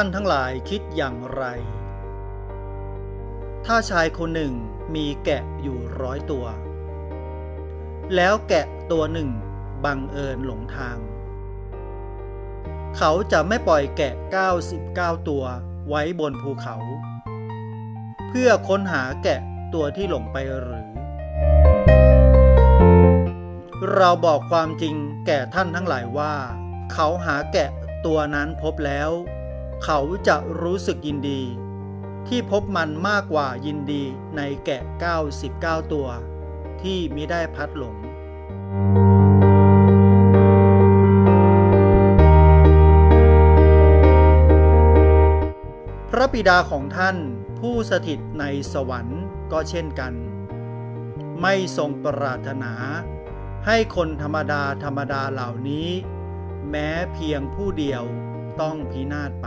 ท่านทั้งหลายคิดอย่างไร ถ้าชายคนหนึ่งมีแกะอยู่ร้อยตัว แล้วแกะตัวหนึ่งบังเอิญหลงทาง เขาจะไม่ปล่อยแกะ 99 ตัวไว้บนภูเขา เพื่อค้นหาแกะตัวที่หลงไปหรือ เราบอกความจริงแก่ท่านทั้งหลายว่า เขาหาแกะตัวนั้นพบแล้ว เขาจะรู้สึกยินดี ที่พบมันมากกว่ายินดีในแกะ 99 ตัว ที่มิได้พัดหลง พระบิดาของท่านผู้สถิตในสวรรค์ก็เช่นกัน ไม่ทรงปรารถนาให้คนธรรมดาธรรมดาเหล่านี้ แม้เพียงผู้เดียว ต้องพินาศไป